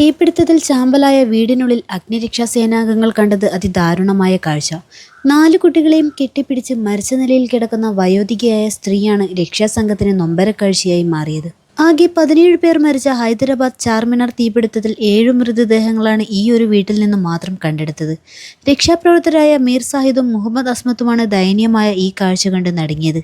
തീപിടുത്തത്തിൽ ചാമ്പലായ വീടിനുള്ളിൽ അഗ്നിരക്ഷാ സേനാംഗങ്ങൾ കണ്ടത് അതിദാരുണമായ കാഴ്ച. നാലു കുട്ടികളെയും കെട്ടിപ്പിടിച്ച് മരിച്ച നിലയിൽ കിടക്കുന്ന വയോധികയായ സ്ത്രീയാണ് രക്ഷാസംഘത്തിന് നൊമ്പരക്കാഴ്ചയായി മാറിയത്. ആകെ പതിനേഴ് പേർ മരിച്ച ഹൈദരാബാദ് ചാർമിനാർ തീപിടുത്തത്തിൽ ഏഴ് മൃതദേഹങ്ങളാണ് ഈ ഒരു വീട്ടിൽ നിന്ന് മാത്രം കണ്ടെടുത്തത്. രക്ഷാപ്രവർത്തകരായ മീർ സാഹിദും മുഹമ്മദ് അസ്മത്തുമാണ് ദയനീയമായ ഈ കാഴ്ച കണ്ട് നടുങ്ങിയത്.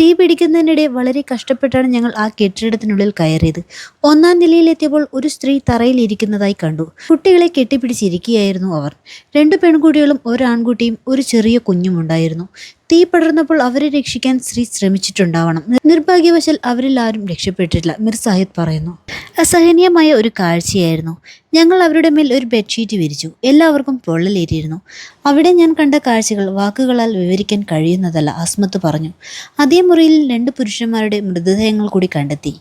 തീ പിടിക്കുന്നതിനിടെ വളരെ കഷ്ടപ്പെട്ടാണ് ഞങ്ങൾ ആ കെട്ടിടത്തിനുള്ളിൽ കയറിയത്. ഒന്നാം നിലയിലെത്തിയപ്പോൾ ഒരു സ്ത്രീ തറയിൽ ഇരിക്കുന്നതായി കണ്ടു. കുട്ടികളെ കെട്ടിപ്പിടിച്ചിരിക്കുകയായിരുന്നു അവർ. രണ്ടു പെൺകുട്ടികളും ഒരു ആൺകുട്ടിയും ഒരു ചെറിയ കുഞ്ഞും ഉണ്ടായിരുന്നു. തീ പടർന്നപ്പോൾ അവരെ രക്ഷിക്കാൻ സ്ത്രീ ശ്രമിച്ചിട്ടുണ്ടാവണം. നിർഭാഗ്യവശാൽ അവരിൽ ആരും രക്ഷപ്പെട്ടിട്ടില്ല മിർ സാഹിദ് പറയുന്നു. അസഹനീയമായ ഒരു കാഴ്ചയായിരുന്നു. ഞങ്ങൾ അവരുടെ മേൽ ഒരു ബെഡ്ഷീറ്റ് വിരിച്ചു. എല്ലാവർക്കും പൊള്ളലേറ്റിയിരുന്നു. അവിടെ ഞാൻ കണ്ട കാഴ്ചകൾ വാക്കുകളാൽ വിവരിക്കാൻ കഴിയുന്നതല്ല അസ്മത്ത് പറഞ്ഞു. അതേ മുറിയിൽ രണ്ട് പുരുഷന്മാരുടെ മൃതദേഹങ്ങൾ കൂടി കണ്ടെത്തി.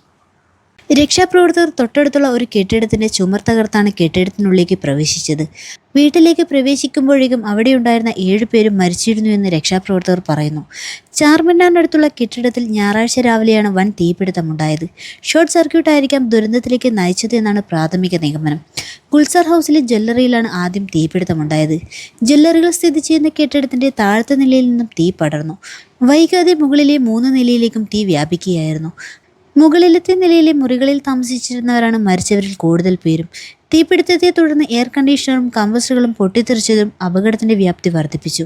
രക്ഷാപ്രവർത്തകർ തൊട്ടടുത്തുള്ള ഒരു കെട്ടിടത്തിന്റെ ചുമർ തകർത്താണ് കെട്ടിടത്തിനുള്ളിലേക്ക് പ്രവേശിച്ചത്. വീട്ടിലേക്ക് പ്രവേശിക്കുമ്പോഴേക്കും അവിടെയുണ്ടായിരുന്ന ഏഴുപേരും മരിച്ചിരുന്നു എന്ന് രക്ഷാപ്രവർത്തകർ പറയുന്നു. ചാർമിനാറിനടുത്തുള്ള കെട്ടിടത്തിൽ ഞായറാഴ്ച രാവിലെയാണ് വൻ തീപിടുത്തമുണ്ടായത്. ഷോർട്ട് സർക്യൂട്ട് ആയിരിക്കാം ദുരന്തത്തിലേക്ക് നയിച്ചത് എന്നാണ് പ്രാഥമിക നിഗമനം. ഗുൽസാർ ഹൗസിലെ ജ്വല്ലറിയിലാണ് ആദ്യം തീപിടുത്തമുണ്ടായത്. ജ്വല്ലറികൾ സ്ഥിതി ചെയ്യുന്ന കെട്ടിടത്തിന്റെ താഴത്തെ നിലയിൽ നിന്നും തീ പടർന്നു. വൈകാതെ മുകളിലെ മൂന്ന് നിലയിലേക്കും തീ വ്യാപിക്കുകയായിരുന്നു. മുകളിലത്തെ നിലയിലെ മുറികളിൽ താമസിച്ചിരുന്നവരാണ് മരിച്ചവരിൽ കൂടുതൽ പേരും. തീപിടുത്തത്തെ തുടർന്ന് എയർ കണ്ടീഷണറും കമ്പസ്റ്ററുകളും പൊട്ടിത്തെറിച്ചതും അപകടത്തിന്റെ വ്യാപ്തി വർദ്ധിപ്പിച്ചു.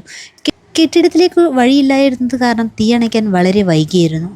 കെട്ടിടത്തിലേക്ക് വഴിയില്ലായിരുന്നത് കാരണം തീ അണയ്ക്കാൻ വളരെ വൈകിയിരുന്നു.